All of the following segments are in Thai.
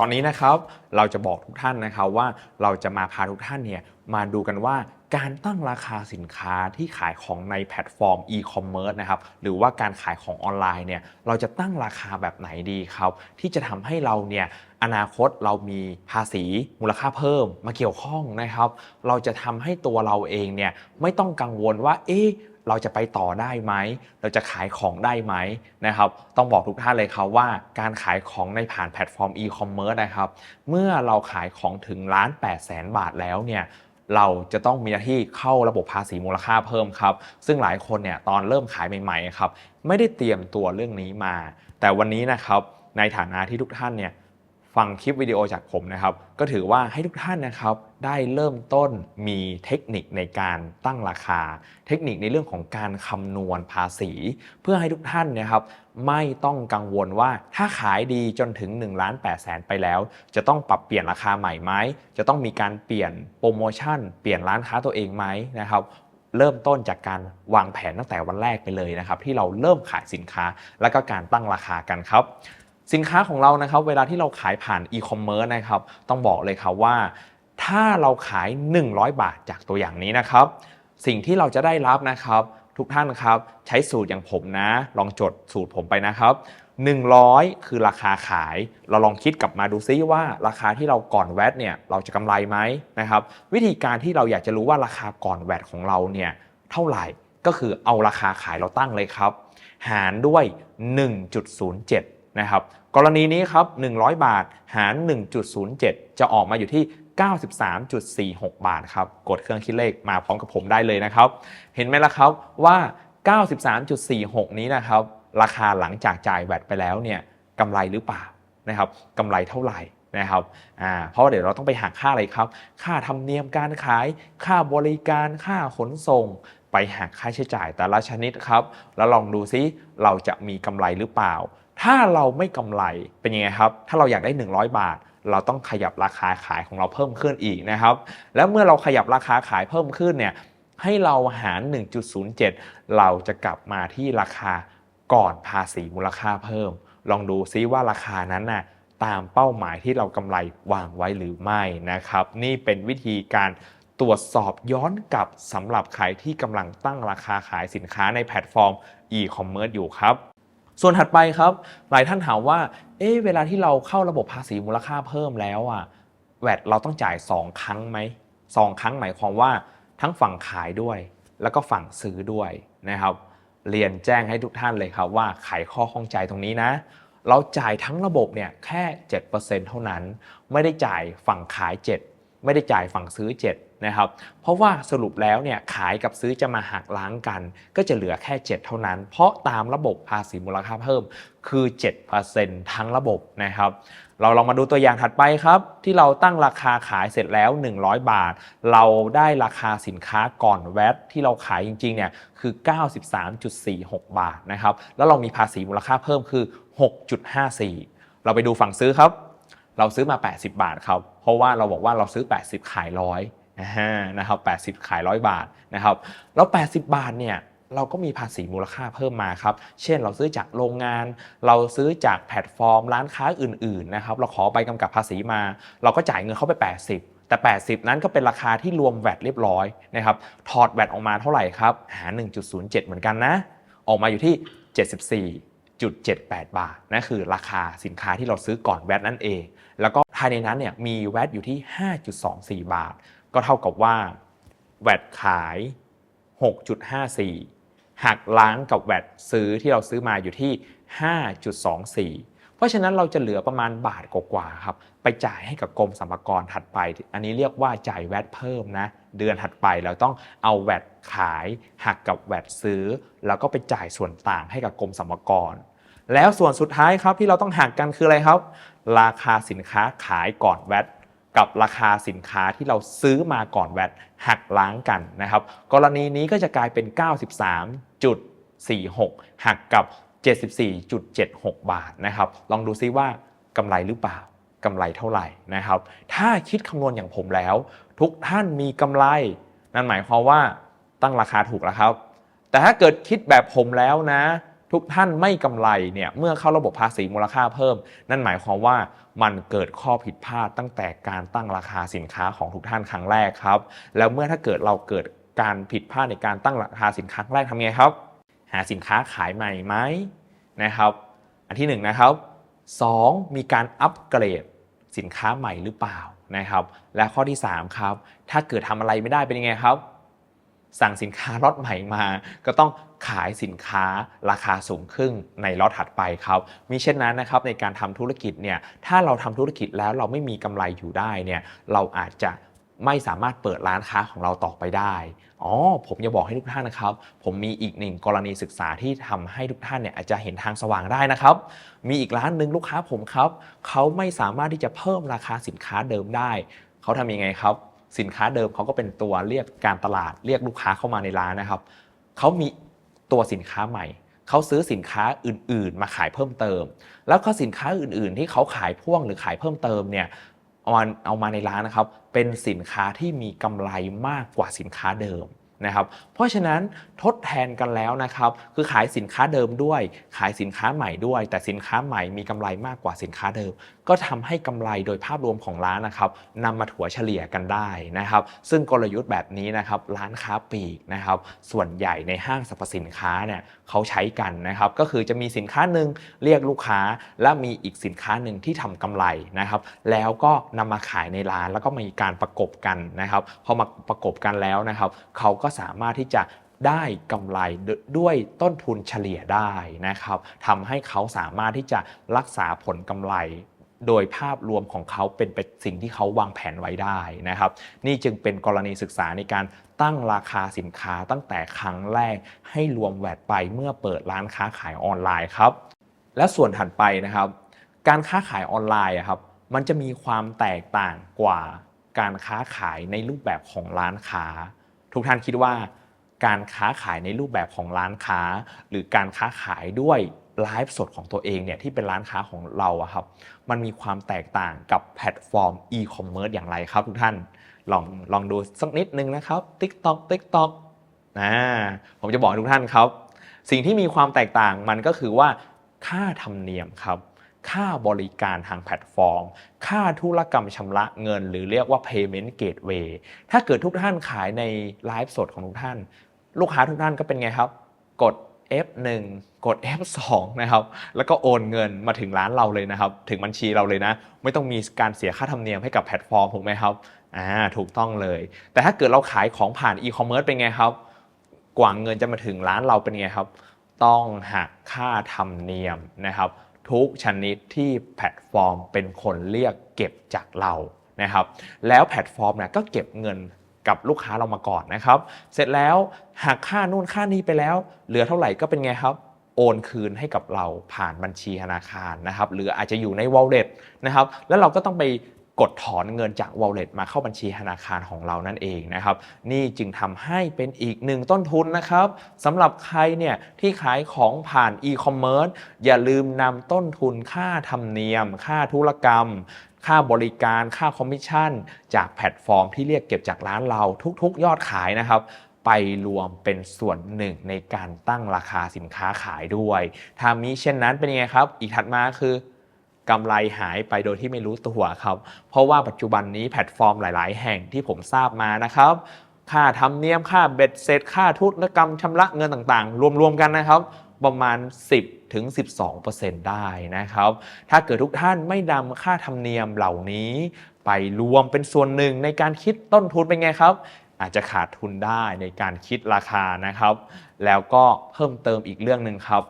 ตอนนี้นะครับเราจะบอกทุกท่านนะครับว่าเราจะมาพาทุกท่านเนี่ยมาดูกันว่าการตั้งราคาสินค้าที่ขายของในแพลตฟอร์มอีคอมเมิร์ซนะครับหรือว่าการขายของออนไลน์เนี่ยเราจะตั้งราคาแบบไหนดีครับ ที่จะทำให้เราเนี่ยอนาคตเรามีภาษีมูลค่าเพิ่มมาเกี่ยวข้องนะครับ เราจะทำให้ตัวเราเองเนี่ยไม่ต้องกังวลว่าเอ๊ะ เราจะไปต่อได้ไหม เราจะขายของได้ไหมนะครับ ต้องบอกทุกท่านเลยครับว่าการขายของในผ่านแพลตฟอร์มอีคอมเมิร์ซนะครับ เมื่อเราขายของถึงล้าน8แสนบาทแล้วเนี่ยเราจะต้องมีหน้าที่เข้าระบบภาษีมูลค่าเพิ่มครับ ซึ่งหลายคนเนี่ยตอนเริ่มขายใหม่ๆครับไม่ได้เตรียมตัวเรื่องนี้มา แต่วันนี้นะครับในฐานะที่ทุกท่านเนี่ย ฟังคลิปวิดีโอจากผมนะครับ ก็ถือว่าให้ทุกท่านนะครับได้เริ่มต้นมีเทคนิคในการตั้งราคา เทคนิคในเรื่องของการคำนวณภาษี เพื่อให้ทุกท่านนะครับ ไม่ต้องกังวลว่าถ้าขายดีจนถึง1ล้าน8แสนไปแล้ว จะต้องปรับเปลี่ยนราคาใหม่ไหมจะต้องมีการเปลี่ยนโปรโมชั่น เปลี่ยนร้านค้าตัวเองไหมนะครับเริ่มต้นจากการวางแผนตั้งแต่วันแรกไปเลยนะครับ ที่เราเริ่มขายสินค้าและก็การตั้งราคากันครับ สินค้าของเรานะครับเวลาที่เราขายผ่านอีคอมเมิร์ซนะครับต้องบอกเลยครับว่า ถ้าเราขาย 100 บาทจากตัวอย่างนี้นะครับ สิ่งที่เราจะได้รับนะครับ ทุกท่านครับใช้สูตรอย่างผมนะ ลองจดสูตรผมไปนะครับ 100 คือราคาขาย เราลองคิดกลับมาดูซิว่าราคาที่เราก่อนแวตเนี่ยเราจะกำไรไหมนะครับ วิธีการที่เราอยากจะรู้ว่าราคาก่อนแวตของเราเนี่ยเท่าไหร่ก็คือเอาราคาขายเราตั้งเลยครับ หารด้วย 1.07 นะครับกรณีนี้ครับ 100 บาทหาร 1.07 จะออกมาอยู่ที่ 93.46 บาทครับ กดเครื่องคิดเลขมาพร้อมกับผมได้เลยนะครับ เห็นไหมล่ะครับว่า 93.46 นี้นะครับ ราคาหลังจากจ่ายแวตไปแล้วเนี่ยกำไรหรือเปล่านะครับกำไรเท่าไหร่นะครับอ่าเพราะเดี๋ยวเราต้องไปหักค่าอะไรครับ ค่าธรรมเนียมการขาย ค่าบริการ ค่าขนส่ง ไปหักค่าใช้จ่ายแต่ละชนิดครับ แล้วลองดูซิเราจะมีกำไรหรือเปล่า ถ้าเราไม่กำไรเป็นยังไงครับ ถ้าเราอยากได้ 100 บาท เราต้องขยับราคาขายของเราเพิ่มขึ้นอีกนะครับ แล้วเมื่อเราขยับราคาขายเพิ่มขึ้นเนี่ยให้เราหาร 1.07 เราจะกลับมาที่ราคาก่อนภาษีมูลค่าเพิ่ม ลองดูซิว่าราคานั้นน่ะตามเป้าหมายที่เรากำไรวางไว้หรือไม่นะครับ นี่เป็นวิธีการตรวจสอบย้อนกลับสำหรับใครที่กำลังตั้งราคาขายสินค้าในแพลตฟอร์ม e-commerce อยู่ครับ ส่วนถัดไปครับ หลายท่านถามว่า เอ๊ะเวลาที่เราเข้าระบบภาษีมูลค่าเพิ่มแล้วอะแวดเราต้องจ่าย 2 ครั้งไหมสองครั้งหมายความว่าทั้งฝั่งขายด้วย แล้วก็ฝั่งซื้อด้วยนะครับ เรียนแจ้งให้ทุกท่านเลยครับว่าไขข้อข้องใจตรงนี้นะ เราจ่ายทั้งระบบเนี่ยแค่ 7%เท่านั้น ไม่ได้จ่ายฝั่งขาย 7 ไม่ได้จ่ายฝั่งซื้อ 7 นะครับเพราะว่าสรุปแล้วเนี่ยขายกับซื้อจะมาหักล้างกัน ก็จะเหลือแค่ 7 เท่านั้น เพราะตามระบบภาษีมูลค่าเพิ่มคือ 7%ทั้งระบบนะครับเราลองมาดูตัวอย่างถัดไปครับ ที่เราตั้งราคาขายเสร็จแล้ว 100 บาท เราได้ราคาสินค้าก่อนแวตที่เราขายจริงๆเนี่ยคือ 93.46 บาทนะครับแล้วเรามีภาษีมูลค่าเพิ่มคือ 6.54 เราไปดูฝั่งซื้อครับ เราซื้อมา 80 บาทครับเพราะว่าเราบอกว่าเราซื้อ 80 ขายร้อย นะฮะนะครับ80ขายร้อยบาทนะครับแล้ว 80 บาทเนี่ยเราก็มีภาษีมูลค่าเพิ่มมาครับ เช่นเราซื้อจากโรงงาน เราซื้อจากแพลตฟอร์ม ร้านค้าอื่นๆนะครับ เราขอใบกำกับภาษีมา เราก็จ่ายเงินเข้าไป 80แต่ 80 นั้นก็เป็นราคาที่รวมแวตเรียบร้อยนะครับ ถอดแวตออกมาเท่าไหร่ครับ หา 1.07 เหมือนกันนะ ออกมาอยู่ที่ 74.78 บาท นั่นคือราคาสินค้าที่เราซื้อก่อนแวตนั่นเอง แล้วก็ภายในนั้นเนี่ยมีแวตอยู่ที่ 5.24 บาท ก็เท่ากับว่าแวตขาย 6.54 หักล้างกับแวตซื้อที่เราซื้อมาอยู่ที่ 5.24 เพราะฉะนั้นเราจะเหลือประมาณบาทกว่าๆครับ ไปจ่ายให้กับกรมสรรพากรถัดไป อันนี้เรียกว่าจ่ายแวตเพิ่มนะ เดือนถัดไปเราต้องเอาแวตขายหักกับแวตซื้อ แล้วก็ไปจ่ายส่วนต่างให้กับกรมสรรพากร แล้วส่วนสุดท้ายครับที่เราต้องหักกันคืออะไรครับ ราคาสินค้าขายก่อนแวต กับราคาสินค้าที่เราซื้อมาก่อนแวตหักล้างกันนะครับ กรณีนี้ก็จะกลายเป็น 93.46 หักกับ 74.76 บาทนะครับ ลองดูซิว่ากำไรหรือเปล่ากำไรเท่าไหร่นะครับ ถ้าคิดคำนวณอย่างผมแล้ว ทุกท่านมีกำไร นั่นหมายความว่าตั้งราคาถูกแล้วครับ แต่ถ้าเกิดคิดแบบผมแล้วนะ ทุกท่านไม่กำไรเนี่ยเมื่อเข้าระบบภาษีมูลค่าเพิ่ม นั่นหมายความว่ามันเกิดข้อผิดพลาดตั้งแต่การตั้งราคาสินค้าของทุกท่านครั้งแรกครับ แล้วเมื่อถ้าเกิดเราเกิดการผิดพลาดในการตั้งราคาสินค้าแรกทำไงครับ หาสินค้าขายใหม่ไหมนะครับ อันที่หนึ่งนะครับสองมีการอัปเกรดสินค้าใหม่หรือเปล่านะครับ และข้อที่สามครับ ถ้าเกิดทำอะไรไม่ได้เป็นยังไงครับ สั่งสินค้าล็อตใหม่มา ก็ต้องขายสินค้าราคาสูงขึ้นในล็อตถัดไปครับมิเช่นนั้นนะครับในการทำธุรกิจเนี่ยถ้าเราทำธุรกิจแล้วเราไม่มีกำไรอยู่ได้เนี่ยเราอาจจะไม่สามารถเปิดร้านค้าของเราต่อไปได้ อ๋อ ผมจะบอกให้ทุกท่านนะครับ ผมมีอีกหนึ่งกรณีศึกษาที่ทำให้ทุกท่านเนี่ยอาจจะเห็นทางสว่างได้นะครับ มีอีกร้านหนึ่งลูกค้าผมครับ เขาไม่สามารถที่จะเพิ่มราคาสินค้าเดิมได้ เขาทำยังไงครับ สินค้าเดิมเขาก็เป็นตัวเรียกการตลาดเรียกลูกค้าเข้ามาในร้านนะครับเขามีตัวสินค้าใหม่เขาซื้อสินค้าอื่น ๆ มาขายเพิ่มเติม แล้วก็สินค้าอื่น ๆ ที่เขาขายพ่วงหรือขายเพิ่มเติมเนี่ยเอามาเอามาในร้านนะครับ เป็นสินค้าที่มีกำไรมากกว่าสินค้าเดิม นะครับ เพราะฉะนั้นทดแทนกันแล้วนะครับ คือขายสินค้าเดิมด้วย ขายสินค้าใหม่ด้วย แต่สินค้าใหม่มีกำไรมากกว่าสินค้าเดิม ก็ทำให้กำไรโดยภาพรวมของร้านนะครับนำมาถัวเฉลี่ยกันได้นะครับ ซึ่งกลยุทธ์แบบนี้นะครับร้านค้าปลีกนะครับ ส่วนใหญ่ในห้างสรรพสินค้าเนี่ยเขาใช้กันนะครับ ก็คือจะมีสินค้าหนึ่งเรียกลูกค้า และมีอีกสินค้าหนึ่งที่ทำกำไรนะครับ แล้วก็นำมาขายในร้านแล้วก็มีการประกบกันนะครับ พอมาประกบกันแล้วนะครับเขาก็็สามารถที่จะได้กำไรด้วยต้นทุนเฉลี่ยได้นะครับทำให้เขาสามารถที่จะรักษาผลกำไร โดยภาพรวมของเขาเป็นไปสิ่งที่เขาวางแผนไว้ได้นะครับ นี่จึงเป็นกรณีศึกษาในการตั้งราคาสินค้าตั้งแต่ครั้งแรกให้รวมแวดไปเมื่อเปิดร้านค้าขายออนไลน์ครับ และส่วนถัดไปนะครับ การค้าขายออนไลน์ครับมันจะมีความแตกต่างกว่าการค้าขายในรูปแบบของร้านค้า ทุกท่านคิดว่าการค้าขายในรูปแบบของร้านค้า หรือการค้าขายด้วยไลฟ์สดของตัวเองเนี่ยที่เป็นร้านค้าของเราอะครับ มันมีความแตกต่างกับแพลตฟอร์มอีคอมเมิร์ซอย่างไรครับทุกท่านลองลองดูสักนิดนึงนะครับ TikTok TikTok นะผมจะบอกทุกท่านครับ สิ่งที่มีความแตกต่างมันก็คือว่าค่าธรรมเนียมครับ ค่าบริการทางแพลตฟอร์ม ค่าธุรกรรมชำระเงิน หรือเรียกว่า payment gateway ถ้าเกิดทุกท่านขายในไลฟ์สดของทุกท่าน ลูกค้าทุกท่านก็เป็นไงครับ กด F1 กด F2 นะครับ แล้วก็โอนเงินมาถึงร้านเราเลยนะครับ ถึงบัญชีเราเลยนะ ไม่ต้องมีการเสียค่าธรรมเนียมให้กับแพลตฟอร์มถูกไหมครับ อ่า ถูกต้องเลย แต่ถ้าเกิดเราขายของผ่านอีคอมเมิร์ซเป็นไงครับ กว่าเงินจะมาถึงร้านเราเป็นไงครับ ต้องหักค่าธรรมเนียมนะครับ ทุกชนิดที่แพลตฟอร์มเป็นคนเรียกเก็บจากเรานะครับ แล้วแพลตฟอร์มเนี่ยก็เก็บเงินกับลูกค้าเรามาก่อนนะครับ เสร็จแล้วหักค่านู่นค่านี้ไปแล้ว เหลือเท่าไหร่ก็เป็นไงครับโอนคืนให้กับเราผ่านบัญชีธนาคารนะครับ หรืออาจจะอยู่ใน wallet นะครับ แล้วเราก็ต้องไป กดถอนเงินจาก wallet มาเข้าบัญชีธนาคารของเรานั่นเองนะครับ นี่จึงทำให้เป็นอีกหนึ่งต้นทุนนะครับสำหรับใครเนี่ยที่ขายของผ่าน e-commerce อย่าลืมนำต้นทุนค่าธรรมเนียม ค่าธุรกรรมค่าบริการค่าคอมมิชชั่น จากแพลตฟอร์มที่เรียกเก็บจากร้านเราทุกๆ ยอดขายนะครับ ไปรวมเป็นส่วนหนึ่งในการตั้งราคาสินค้าขายด้วยถ้ามีเช่นนั้นเป็นยังไงครับ อีกถัดมาคือ กำไรหายไปโดยที่ไม่รู้ตัวครับ เพราะว่าปัจจุบันนี้แพลตฟอร์มหลาย ๆ แห่งที่ผมทราบมานะครับ ค่าธรรมเนียมค่าเบ็ดเสร็จค่าธุรกรรมชำระเงินต่าง ๆ รวม ๆ กันนะครับ ประมาณ 10ถึง12%ได้นะครับ ถ้าเกิดทุกท่านไม่นำค่าธรรมเนียมเหล่านี้ ไปรวมเป็นส่วนหนึ่งในการคิดต้นทุนเป็นไงครับอาจจะขาดทุนได้ในการคิดราคานะครับ แล้วก็เพิ่มเติมอีกเรื่องหนึ่งครับ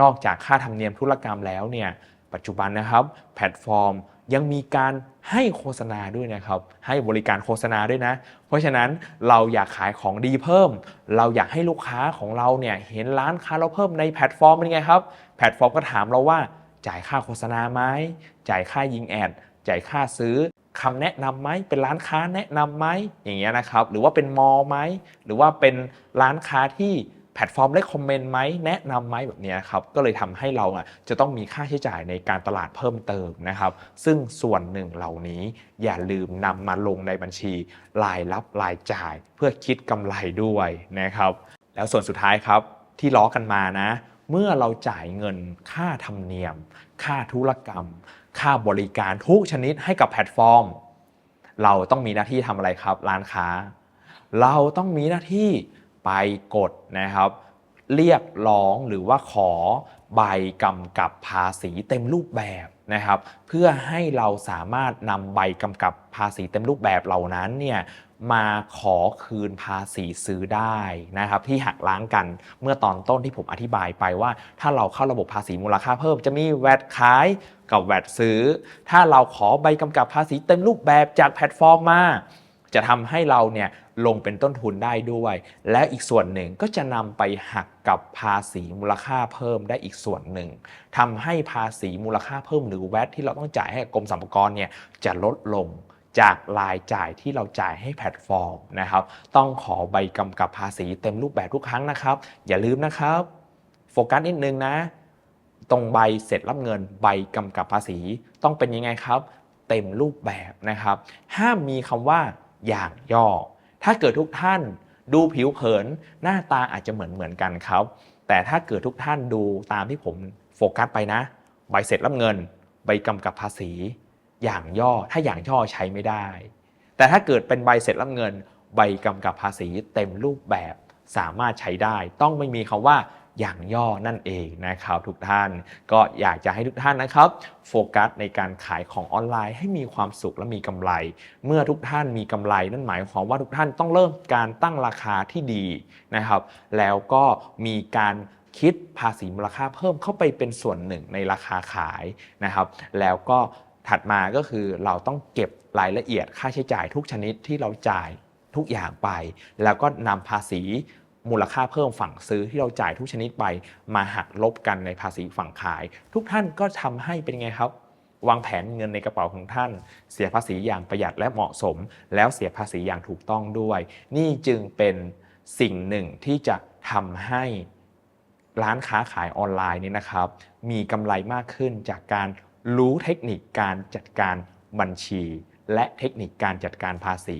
นอกจากค่าธรรมเนียมธุรกรรมแล้วเนี่ย ปัจจุบันนะครับแพลตฟอร์มยังมีการให้โฆษณาด้วยนะครับ ให้บริการโฆษณาด้วยนะ เพราะฉะนั้นเราอยากขายของดีเพิ่ม เราอยากให้ลูกค้าของเราเนี่ยเห็นร้านค้าเราเพิ่มในแพลตฟอร์มเป็นไงครับ แพลตฟอร์มก็ถามเราว่าจ่ายค่าโฆษณาไหมจ่ายค่ายิงแอด จ่ายค่าซื้อคำแนะนำไหมเป็นร้านค้าแนะนำไหมอย่างเงี้ยนะครับ หรือว่าเป็นมอลไหมหรือว่าเป็นร้านค้าที่ แพลตฟอร์มได้คอมเมนต์ไหมแนะนำไหมแบบนี้ครับก็เลยทำให้เราอะจะต้องมีค่าใช้จ่ายในการตลาดเพิ่มเติมนะครับ ซึ่งส่วนหนึ่งเหล่านี้อย่าลืมนำมาลงในบัญชีรายรับรายจ่าย เพื่อคิดกำไรด้วยนะครับ แล้วส่วนสุดท้ายครับที่ล้อกันมานะ เมื่อเราจ่ายเงินค่าธรรมเนียม ค่าธุรกรรม ค่าบริการทุกชนิดให้กับแพลตฟอร์ม เราต้องมีหน้าที่ทำอะไรครับ ร้านค้า เราต้องมีหน้าที่ ไปกดนะครับ เรียกร้องหรือว่าขอใบกำกับภาษีเต็มรูปแบบนะครับ เพื่อให้เราสามารถนำใบกำกับภาษีเต็มรูปแบบเหล่านั้นเนี่ยมาขอคืนภาษีซื้อได้นะครับ ที่หักล้างกันเมื่อตอนต้นที่ผมอธิบายไปว่า ถ้าเราเข้าระบบภาษีมูลค่าเพิ่มจะมีแวดขายกับแวดซื้อ ถ้าเราขอใบกำกับภาษีเต็มรูปแบบจากแพลตฟอร์มมา จะทำให้เราเนี่ยลงเป็นต้นทุนได้ด้วย และอีกส่วนหนึ่งก็จะนำไปหักกับภาษีมูลค่าเพิ่มได้อีกส่วนหนึ่งทำให้ภาษีมูลค่าเพิ่มหรือแวตที่เราต้องจ่ายให้กับกรมสรรพากรเนี่ยจะลดลงจากรายจ่ายที่เราจ่ายให้แพลตฟอร์มนะครับ ต้องขอใบกำกับภาษีเต็มรูปแบบทุกครั้งนะครับ อย่าลืมนะครับ โฟกัสนิดนึงนะ ตรงใบเสร็จรับเงินใบกำกับภาษี ต้องเป็นยังไงครับ เต็มรูปแบบนะครับ ห้ามมีคำว่า อย่างย่อ ถ้าเกิดทุกท่านดูผิวเผินหน้าตาอาจจะเหมือนเหมือนกันครับ แต่ถ้าเกิดทุกท่านดูตามที่ผมโฟกัสไปนะ ใบเสร็จรับเงิน ใบกำกับภาษี อย่างย่อถ้าอย่างย่อใช้ไม่ได้ แต่ถ้าเกิดเป็นใบเสร็จรับเงิน ใบกำกับภาษีเต็มรูปแบบสามารถใช้ได้ ต้องไม่มีคำว่า อย่างย่อนั่นเองนะครับทุกท่านก็อยากจะให้ทุกท่านนะครับโฟกัสในการขายของออนไลน์ให้มีความสุขและมีกำไร เมื่อทุกท่านมีกำไรนั่นหมายความว่าทุกท่านต้องเริ่มการตั้งราคาที่ดีนะครับ แล้วก็มีการคิดภาษีมูลค่าเพิ่มเข้าไปเป็นส่วนหนึ่งในราคาขายนะครับ แล้วก็ถัดมาก็คือเราต้องเก็บรายละเอียดค่าใช้จ่ายทุกชนิดที่เราจ่ายทุกอย่างไป แล้วก็นำภาษี มูลค่าเพิ่มฝั่งซื้อที่เราจ่ายทุกชนิดไป มาหักลบกันในภาษีฝั่งขาย ทุกท่านก็ทำให้เป็นไงครับ วางแผนเงินในกระเป๋าของท่าน เสียภาษีอย่างประหยัดและเหมาะสม แล้วเสียภาษีอย่างถูกต้องด้วย นี่จึงเป็นสิ่งหนึ่งที่จะทำให้ร้านค้าขายออนไลน์นี้นะครับ มีกำไรมากขึ้นจากการรู้เทคนิคการจัดการบัญชี และเทคนิคการจัดการภาษี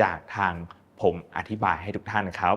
จากทาง ผมอธิบายให้ทุกท่านครับ